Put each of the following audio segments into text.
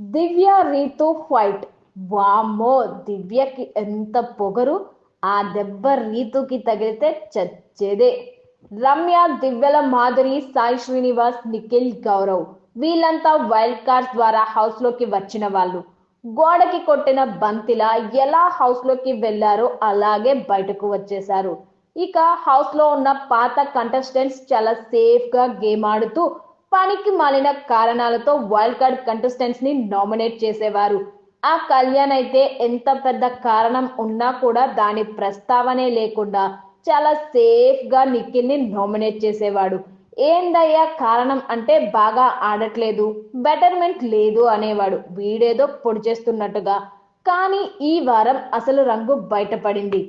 దివ్య Ritu fight వామ్మో దివ్యకి ఎంత పొగరు. ఆ దెబ్బ రీతుకి తగిలితే చచ్చేదే. రమ్య దివ్యల మాధురి సాయి శ్రీనివాస్ నిఖిల్ గౌరవ్. వీళ్ళంతా వైల్డ్ కార్డ్స్ ద్వారా హౌస్లోకి వచ్చిన వాళ్ళు. గోడకి కొట్టిన బంతిలా ఎలా హౌస్లోకి వెళ్ళారో అలాగే బయటకు వచ్చేశారు. ఇక హౌస్లో ఉన్న పాత కంటెస్టెంట్స్ చాలా సేఫ్గా గేమ్ ఆడుతూ పనికి మాలిన కారణాలతో వైల్డ్ కార్డ్ కంటెస్టెంట్స్ని నామినేట్ చేసేవారు. ఆ కళ్యాణ్ అయితే ఎంత పెద్ద కారణం ఉన్నా కూడా దాని ప్రస్తావనే లేకుండా చాలా సేఫ్గా నిఖిల్ని నామినేట్ చేసేవాడు. ఏందయ్యా కారణం అంటే బాగా ఆడట్లేదు బెటర్మెంట్ లేదు అనేవాడు. వీడేదో పొడి చేస్తున్నట్టుగా. కానీ ఈ వారం అసలు రంగు బయటపడింది.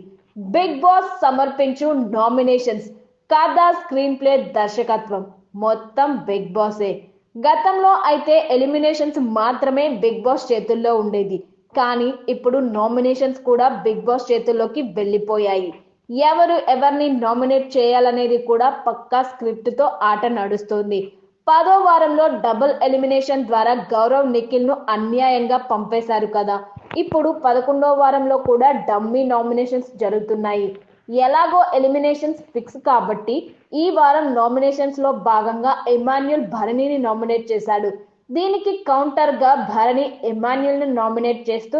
బిగ్ బాస్ సమర్పించు నామినేషన్స్ కథ స్క్రీన్ ప్లే దర్శకత్వం. మొత్తం బిగ్ బాసే. గతంలో అయితే ఎలిమినేషన్స్ మాత్రమే బిగ్ బాస్ చేతుల్లో ఉండేది. కానీ ఇప్పుడు నామినేషన్స్ కూడా బిగ్ బాస్ చేతుల్లోకి వెళ్ళిపోయాయి. ఎవరు ఎవరిని నామినేట్ చేయాలనేది కూడా పక్కా స్క్రిప్ట్తో ఆట నడుస్తుంది. పదో వారంలో డబుల్ ఎలిమినేషన్ ద్వారా గౌరవ్ నిఖిల్ను అన్యాయంగా పంపేశారు కదా. ఇప్పుడు పదకొండో వారంలో కూడా డమ్మీ నామినేషన్స్ జరుగుతున్నాయి. ఎలాగో ఎలిమినేషన్స్ ఫిక్స్ కాబట్టి ఈ వారం నామినేషన్స్లో భాగంగా ఎమాన్యుల్ భరణిని నామినేట్ చేశాడు. దీనికి కౌంటర్గా భరణి ఎమాన్యుల్ని నామినేట్ చేస్తూ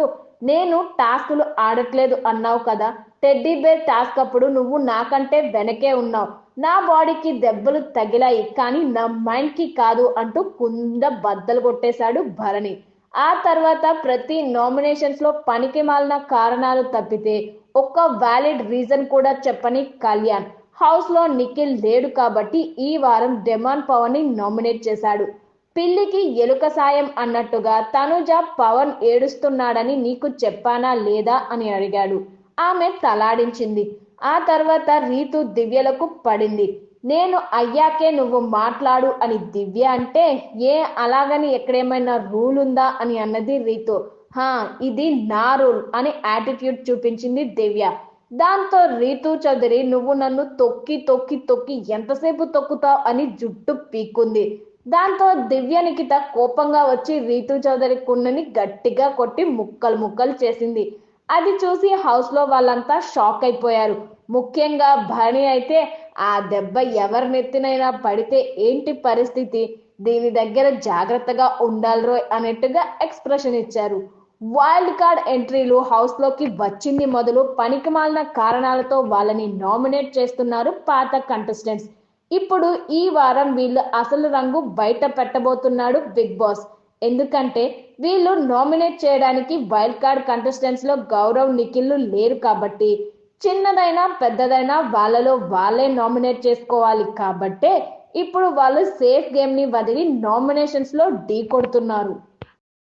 నేను టాస్కులు ఆడట్లేదు అన్నావు కదా టెడ్డీ బేర్ టాస్క్ అప్పుడు నువ్వు నాకంటే వెనకే ఉన్నావు. నా బాడీకి దెబ్బలు తగిలాయి కానీ నా మైండ్కి కాదు అంటూ కుంద బద్దలు కొట్టేశాడు భరణి. ఆ తర్వాత ప్రతి నామినేషన్స్లో పనికి మాలిన కారణాలు తప్పితే ఒక్క వ్యాలిడ్ రీజన్ కూడా చెప్పని కళ్యాణ్. హౌస్లో నిఖిల్ లేడు కాబట్టి ఈ వారం డెమాన్ పవన్ని నామినేట్ చేశాడు. పిల్లికి ఎలుక సాయం అన్నట్టుగా తనుజ పవన్ ఏడుస్తున్నాడని నీకు చెప్పానా లేదా అని అడిగాడు. ఆమె తలాడించింది. ఆ తర్వాత రీతు దివ్యలకు పడింది. నేను అయ్యాకే నువ్వు మాట్లాడు అని దివ్య అంటే ఏ అలాగని ఎక్కడేమైనా రూల్ ఉందా అని అన్నది రీతు. హా ఇది నా రూల్ అని యాటిట్యూడ్ చూపించింది దివ్య. దాంతో రీతు చౌదరి నువ్వు నన్ను తొక్కి తొక్కి తొక్కి ఎంతసేపు తొక్కుతావు? అని జుట్టు పీక్కుంది. దాంతో దివ్య నిఖిత కోపంగా వచ్చి రీతు చౌదరి కుండని గట్టిగా కొట్టి ముక్కలు ముక్కలు చేసింది. అది చూసి హౌస్లో వాళ్ళంతా షాక్ అయిపోయారు. ముఖ్యంగా భరణి అయితే ఆ దెబ్బ ఎవరి నెత్తినైనా పడితే ఏంటి పరిస్థితి? దీని దగ్గర జాగ్రత్తగా ఉండాలి అన్నట్టుగా ఎక్స్ప్రెషన్ ఇచ్చారు. వైల్డ్ కార్డ్ ఎంట్రీలు హౌస్లోకి వచ్చింది మొదలు పనికిమాలిన కారణాలతో వాళ్ళని నామినేట్ చేస్తున్నారు పాత కంటెస్టెంట్స్ ఇప్పుడు ఈ వారం వీళ్ళు అసలు రంగు బయట పెట్టబోతున్నాడు బిగ్ బాస్ ఎందుకంటే వీళ్ళు నామినేట్ చేయడానికి వైల్డ్ కార్డ్ కంటెస్టెంట్స్లో గౌరవ్ నిఖిల్లు లేరు కాబట్టి చిన్నదైనా పెద్దదైనా వాళ్ళలో వాళ్ళే నామినేట్ చేసుకోవాలి కాబట్టే ఇప్పుడు వాళ్ళు సేఫ్ గేమ్ని వదిలి నామినేషన్స్లో ఢీ కొడుతున్నారు.